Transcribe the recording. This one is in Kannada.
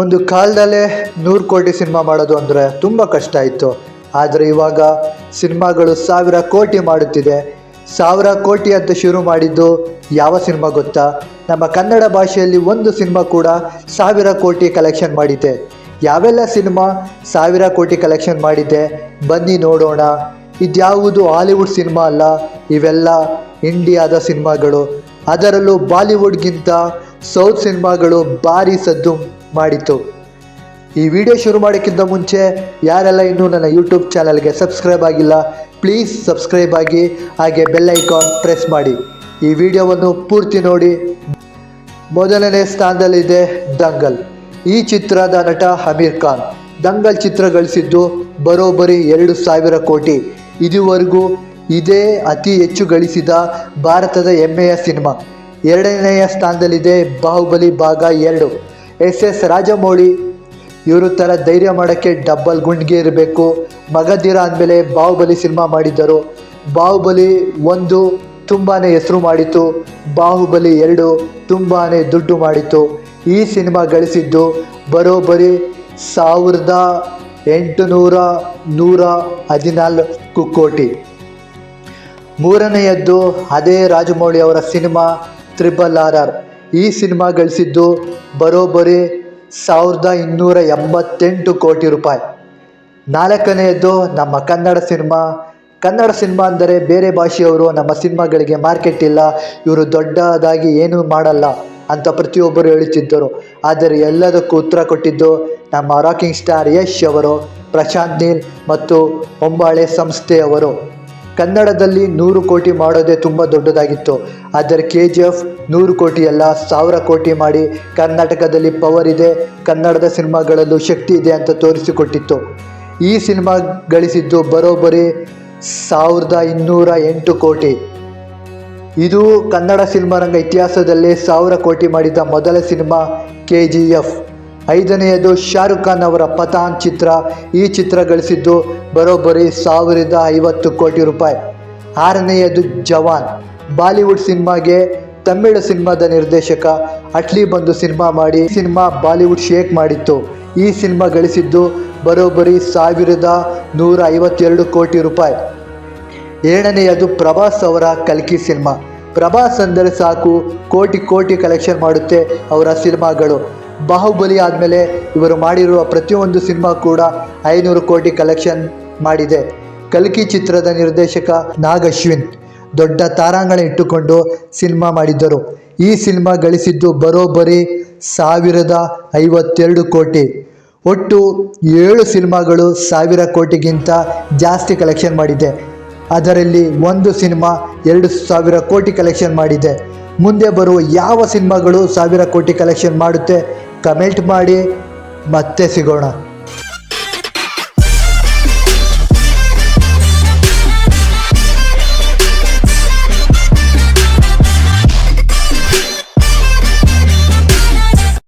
ಒಂದು ಕಾಲದಲ್ಲೇ ನೂರು ಕೋಟಿ ಸಿನಿಮಾ ಮಾಡೋದು ಅಂದರೆ ತುಂಬ ಕಷ್ಟ ಇತ್ತು ಆದರೆ ಇವಾಗ ಸಿನಿಮಾಗಳು ಸಾವಿರ ಕೋಟಿ ಮಾಡುತ್ತಿದೆ. ಸಾವಿರ ಕೋಟಿ ಅಂತ ಶುರು ಮಾಡಿದ್ದು ಯಾವ ಸಿನಿಮಾ ಗೊತ್ತಾ? ನಮ್ಮ ಕನ್ನಡ ಭಾಷೆಯಲ್ಲಿ ಒಂದು ಸಿನಿಮಾ ಕೂಡ ಸಾವಿರ ಕೋಟಿ ಕಲೆಕ್ಷನ್ ಮಾಡಿದೆ. ಯಾವೆಲ್ಲ ಸಿನಿಮಾ ಸಾವಿರ ಕೋಟಿ ಕಲೆಕ್ಷನ್ ಮಾಡಿದೆ? ಬನ್ನಿ ನೋಡೋಣ. ಇದ್ಯಾವುದು ಹಾಲಿವುಡ್ ಸಿನಿಮಾ ಅಲ್ಲ, ಇವೆಲ್ಲ ಇಂಡಿಯಾದ ಸಿನಿಮಾಗಳು. ಅದರಲ್ಲೂ ಬಾಲಿವುಡ್ಗಿಂತ ಸೌತ್ ಸಿನಿಮಾಗಳು ಭಾರಿ ಸದ್ದು. ಮಾಡಿತು ಈ ವಿಡಿಯೋ ಶುರು ಮಾಡೋಕ್ಕಿಂತ ಮುಂಚೆ ಯಾರೆಲ್ಲ ಇನ್ನೂ ನನ್ನ ಯೂಟ್ಯೂಬ್ ಚಾನಲ್ಗೆ ಸಬ್ಸ್ಕ್ರೈಬ್ ಆಗಿಲ್ಲ ಪ್ಲೀಸ್ ಸಬ್ಸ್ಕ್ರೈಬ್ ಆಗಿ, ಹಾಗೆ ಬೆಲ್ ಐಕಾನ್ ಪ್ರೆಸ್ ಮಾಡಿ. ಈ ವಿಡಿಯೋವನ್ನು ಪೂರ್ತಿ ನೋಡಿ. ಮೊದಲನೇ ಸ್ಥಾನದಲ್ಲಿದೆ ದಂಗಲ್. ಈ ಚಿತ್ರದ ನಟ ಅಮೀರ್ ಖಾನ್. ದಂಗಲ್ ಚಿತ್ರ ಗಳಿಸಿದ್ದು ಬರೋಬ್ಬರಿ ಎರಡು ಸಾವಿರ ಕೋಟಿ. ಇದುವರೆಗೂ ಇದೇ ಅತಿ ಹೆಚ್ಚು ಗಳಿಸಿದ ಭಾರತದ ಹೆಮ್ಮೆಯ ಸಿನಿಮಾ. ಎರಡನೆಯ ಸ್ಥಾನದಲ್ಲಿದೆ ಬಾಹುಬಲಿ ಭಾಗ ಎರಡು. ಎಸ್ ಎಸ್ ರಾಜಮೌಳಿ, ಇವರು ಥರ ಧೈರ್ಯ ಮಾಡೋಕ್ಕೆ ಡಬ್ಬಲ್ ಗುಂಡ್ಗೆ ಇರಬೇಕು. ಮಗಧೀರ ಅಂದಮೇಲೆ ಬಾಹುಬಲಿ ಸಿನಿಮಾ ಮಾಡಿದ್ದರು. ಬಾಹುಬಲಿ ಒಂದು ತುಂಬಾ ಹೆಸರು ಮಾಡಿತು ಬಾಹುಬಲಿ ಎರಡು ತುಂಬಾ ದುಡ್ಡು ಮಾಡಿತು ಈ ಸಿನಿಮಾ ಗಳಿಸಿದ್ದು ಬರೋಬ್ಬರಿ ಸಾವಿರದ ಎಂಟುನೂರ ನೂರ ಹದಿನಾಲ್ಕು ಕೋಟಿ. ಮೂರನೆಯದ್ದು ಅದೇ ರಾಜಮೌಳಿ ಅವರ ಸಿನಿಮಾ ತ್ರಿಬಲ್ ಆರ್ ಆರ್. ಈ ಸಿನಿಮಾ ಗಳಿಸಿದ್ದು ಬರೋಬ್ಬರಿ ಸಾವಿರದ ಇನ್ನೂರ ಎಂಬತ್ತೆಂಟು ಕೋಟಿ ರೂಪಾಯಿ. ನಾಲ್ಕನೆಯದ್ದು ನಮ್ಮ ಕನ್ನಡ ಸಿನಿಮಾ. ಕನ್ನಡ ಸಿನಿಮಾ ಅಂದರೆ ಬೇರೆ ಭಾಷೆಯವರು ನಮ್ಮ ಸಿನಿಮಾಗಳಿಗೆ ಮಾರ್ಕೆಟ್ ಇಲ್ಲ, ಇವರು ದೊಡ್ಡದಾಗಿ ಏನೂ ಮಾಡಲ್ಲ ಅಂತ ಪ್ರತಿಯೊಬ್ಬರು ಹೇಳುತ್ತಿದ್ದರು. ಆದರೆ ಎಲ್ಲದಕ್ಕೂ ಉತ್ತರ ಕೊಟ್ಟಿದ್ದು ನಮ್ಮ ರಾಕಿಂಗ್ ಸ್ಟಾರ್ ಯಶ್ ಅವರು, ಪ್ರಶಾಂತ್ ನೀಲ್ ಮತ್ತು ಹೊಂಬಾಳೆ ಸಂಸ್ಥೆಯವರು ಕನ್ನಡದಲ್ಲಿ ನೂರು ಕೋಟಿ ಮಾಡೋದೇ ತುಂಬ ದೊಡ್ಡದಾಗಿತ್ತು. ಆದರೆ ಕೆ ಜಿ ಎಫ್ ನೂರು ಕೋಟಿ ಅಲ್ಲ ಸಾವಿರ ಕೋಟಿ ಮಾಡಿ ಕರ್ನಾಟಕದಲ್ಲಿ ಪವರ್ ಇದೆ, ಕನ್ನಡದ ಸಿನಿಮಾಗಳಲ್ಲೂ ಶಕ್ತಿ ಇದೆ ಅಂತ ತೋರಿಸಿಕೊಟ್ಟಿತ್ತು. ಈ ಸಿನಿಮಾ ಗಳಿಸಿದ್ದು ಬರೋಬ್ಬರಿ ಸಾವಿರದ ಇನ್ನೂರ ಎಂಟು ಕೋಟಿ. ಇದು ಕನ್ನಡ ಸಿನಿಮಾ ರಂಗ ಇತಿಹಾಸದಲ್ಲೇ ಸಾವಿರ ಕೋಟಿ ಮಾಡಿದ ಮೊದಲ ಸಿನಿಮಾ ಕೆ ಜಿ ಎಫ್ ಐದನೆಯದು ಶಾರುಖ್ ಖಾನ್ ಅವರ ಪತಾನ್ ಚಿತ್ರ. ಈ ಚಿತ್ರ ಗಳಿಸಿದ್ದು ಬರೋಬ್ಬರಿ ಸಾವಿರದ ಐವತ್ತು ಕೋಟಿ ರೂಪಾಯಿ. ಆರನೆಯದು ಜವಾನ್. ಬಾಲಿವುಡ್ ಸಿನಿಮಾಗೆ ತಮಿಳು ಸಿನಿಮಾದ ನಿರ್ದೇಶಕ ಅಟ್ಲಿ ಬಂದು ಸಿನಿಮಾ ಮಾಡಿ ಸಿನಿಮಾ ಬಾಲಿವುಡ್ ಶೇಕ್ ಮಾಡಿತ್ತು. ಈ ಸಿನಿಮಾ ಗಳಿಸಿದ್ದು ಬರೋಬ್ಬರಿ ಸಾವಿರದ ನೂರ ಐವತ್ತೆರಡು ಕೋಟಿ ರೂಪಾಯಿ. ಏಳನೆಯದು ಪ್ರಭಾಸ್ ಅವರ ಕಲ್ಕಿ ಸಿನಿಮಾ. ಪ್ರಭಾಸ್ ಅಂದರೆ ಸಾಕು, ಕೋಟಿ ಕೋಟಿ ಕಲೆಕ್ಷನ್ ಮಾಡುತ್ತೆ ಅವರ ಸಿನಿಮಾಗಳು. ಬಾಹುಬಲಿ ಆದಮೇಲೆ ಇವರು ಮಾಡಿರುವ ಪ್ರತಿಯೊಂದು ಸಿನಿಮಾ ಕೂಡ ಐನೂರು ಕೋಟಿ ಕಲೆಕ್ಷನ್ ಮಾಡಿದೆ. ಕಲ್ಕಿ ಚಿತ್ರದ ನಿರ್ದೇಶಕ ನಾಗಶ್ವಿನ್ ದೊಡ್ಡ ತಾರಾಂಗಣ ಇಟ್ಟುಕೊಂಡು ಸಿನಿಮಾ ಮಾಡಿದ್ದರು. ಈ ಸಿನಿಮಾ ಗಳಿಸಿದ್ದು ಬರೋಬ್ಬರಿ ಸಾವಿರದ ಐವತ್ತೆರಡು ಕೋಟಿ. ಒಟ್ಟು ಏಳು ಸಿನಿಮಾಗಳು ಸಾವಿರ ಕೋಟಿಗಿಂತ ಜಾಸ್ತಿ ಕಲೆಕ್ಷನ್ ಮಾಡಿದೆ. ಅದರಲ್ಲಿ ಒಂದು ಸಿನಿಮಾ ಎರಡು ಸಾವಿರ ಕೋಟಿ ಕಲೆಕ್ಷನ್ ಮಾಡಿದೆ. ಮುಂದೆ ಬರುವ ಯಾವ ಸಿನಿಮಾಗಳು ಸಾವಿರ ಕೋಟಿ ಕಲೆಕ್ಷನ್ ಮಾಡುತ್ತೆ ಕಮೆಂಟ್ ಮಾಡಿ ಮತ್ತೆ ಸಿಗೋಣ.